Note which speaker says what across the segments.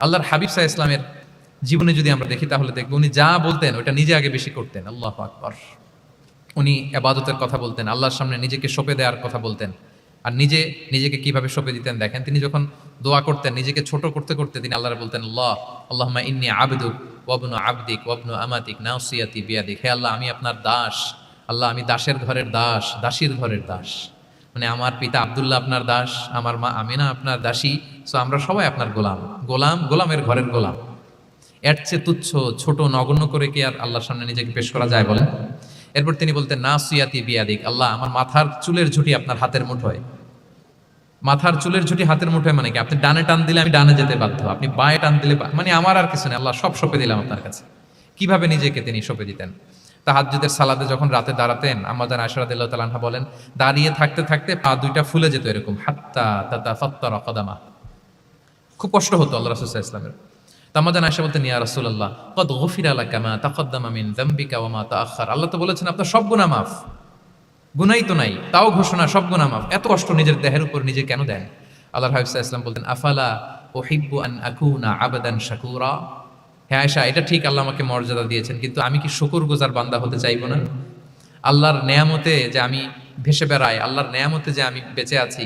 Speaker 1: আল্লাহর হাবিব সাহা ইসলামের জীবনে যদি আমরা দেখি, তাহলে দেখব উনি যা বলতেন ওটা নিজে আগে বেশি করতেন। আল্লাহ আকবর। উনি আবাদতের কথা বলতেন, আল্লাহর সামনে নিজেকে সঁপে দেওয়ার কথা বলতেন। আর নিজে, নিজেকে কীভাবে সঁপে দিতেন দেখেন, তিনি যখন দোয়া করতেন, নিজেকে ছোট করতে করতে তিনি আল্লাহর বলতেন, আল্লাহ আল্লাহমা ইন্নি আবদুক ওয়াবনু আবদিক ওয়াবনু আমাতিক নাওসিয়াতি বিয়াদিক। হে আল্লাহ, আমি আপনার দাস। আল্লাহ, আমি দাসের ঘরের দাস, দাসীর ঘরের দাস। মানে আমার পিতা আব্দুল্লাহ আপনার দাস, আমার মা আমিনা আপনার দাসী সো আমরা সবাই আপনার গোলাম। গোলাম গোলামের ঘরের গোলাম। এর চেয়ে তুচ্ছ, ছোট, নগণ্য করে কি আর আল্লাহর সামনে নিজেকে পেশ করা যায় বলেন? এরপর তিনি বলতেন, না সুয়াতি বিয়াদিক, আল্লাহ, আমার মাথার চুলের ঝুঁটি আপনার হাতের মুঠোয় মাথার চুলের ঝুঁটি হাতের মুঠোয় মানে কি? আপনি ডানে টান দিলে আমি ডানে যেতে বাধ্য, আপনি বাঁয়ে টান দিলে মানে আমার আর কিছু নেই, আল্লাহ সব সঁপে দিলাম আপনার কাছে। কীভাবে নিজেকে তিনি সঁপে দিতেন? তাহাজ্জুদের সালাদে যখন রাতে দাঁড়াতেন আমাদের আশরাদিল্লাহ তালাহা বলেন, দাঁড়িয়ে থাকতে থাকতে পা দুইটা ফুলে যেত এরকম, হাত্তা তাতা ফত্তর কদামা। খুব কষ্ট হতো আল্লাহ রাসুল্লাহ ইসলামের তামাদান আয়সা বলতেন, ইয়া রাসূলুল্লাহ, কদ গফির আলা কামা তাকদ্দামা মিন যামবিকা ওয়া মা তাআখার আল্লাহ তো বলেছেন, আপনার সব গুনাহ মাফ। গুনাই তো নাই, তাও ঘোষণা, সব গুনাহ মাফ। এত কষ্ট নিজের দেহের উপর নিজে কেন দেন? আল্লাহ হাবিব ইসলাম বলতেন, আফালা উহিব্বু আন আকুনা আবাদান শাকুরা? হ্যাঁ আয়সা এটা ঠিক আল্লাহ আমাকে মর্যাদা দিয়েছেন, কিন্তু আমি কি শুকর গুজার বান্দা হতে চাইব না? আল্লাহর নেয়ামতে যে আমি ভেসে বেড়াই, আল্লাহর নেয়ামতে যে আমি বেঁচে আছি,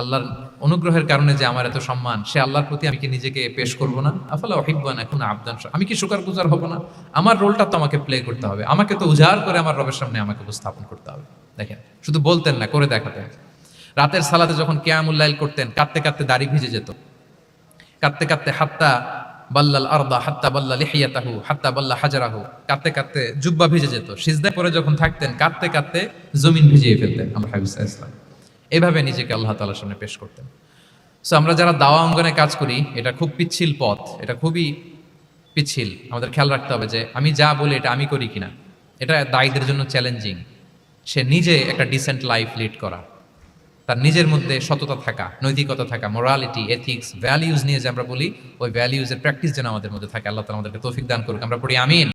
Speaker 1: আল্লাহর অনুগ্রহের কারণে যে আমার এত সম্মান, সে আল্লাহর প্রতি আমি কি নিজেকে পেশ করব না? আফালা অহিব্বান এখন আবদান আমি কি শুকার গুজার হব না? আমার রোলটা তো আমাকে প্লে করতে হবে। আমাকে তো উজাড় করে আমার রবের সামনে আমাকে উপস্থাপন করতে হবে। দেখেন, শুধু বলতেন না, করে দেখাতেন। রাতের সালাতে যখন কেয়ামুল্লাইল করতেন, কাঁদতে কাঁদতে দাড়ি ভিজে যেত। কাঁদতে কাঁদতে হাত্তা বাল্লাল আরদা হাত্তা বাল্লা লিহিয়াতাহু, হাত্তা বাল্লা হাজারাহু। কাঁদতে কাঁদতে জুব্বা ভিজে যেত। সিজদায় পরে যখন থাকতেন, কাঁদতে কাঁদতে জমিন ভিজিয়ে ফেলতেন আমরা হাবিবুল্লাহ ইসলাম এভাবে নিজেকে আল্লাহ তাআলার সামনে পেশ করতেন। সো আমরা যারা দাওয়া অঙ্গনে কাজ করি, এটা খুব পিচ্ছিল পথ, এটা খুবই পিচ্ছিল। আমাদের খেয়াল রাখতে হবে যে, আমি যা বলি এটা আমি করি কিনা। এটা দায়ীদের জন্য চ্যালেঞ্জিং সে নিজে একটা ডিসেন্ট লাইফ লিড করা। তার নিজের মধ্যে সততা থাকা, নৈতিকতা থাকা মোরালিটি এথিক্স ভ্যালিউজ নিয়ে যে আমরা বলি, ওই ভ্যালিউজের প্র্যাকটিস যেন আমাদের মধ্যে থাকে। আল্লাহ তালা আমাদেরকে তৌফিক দান করুক। আমরা পড়ি আমিন।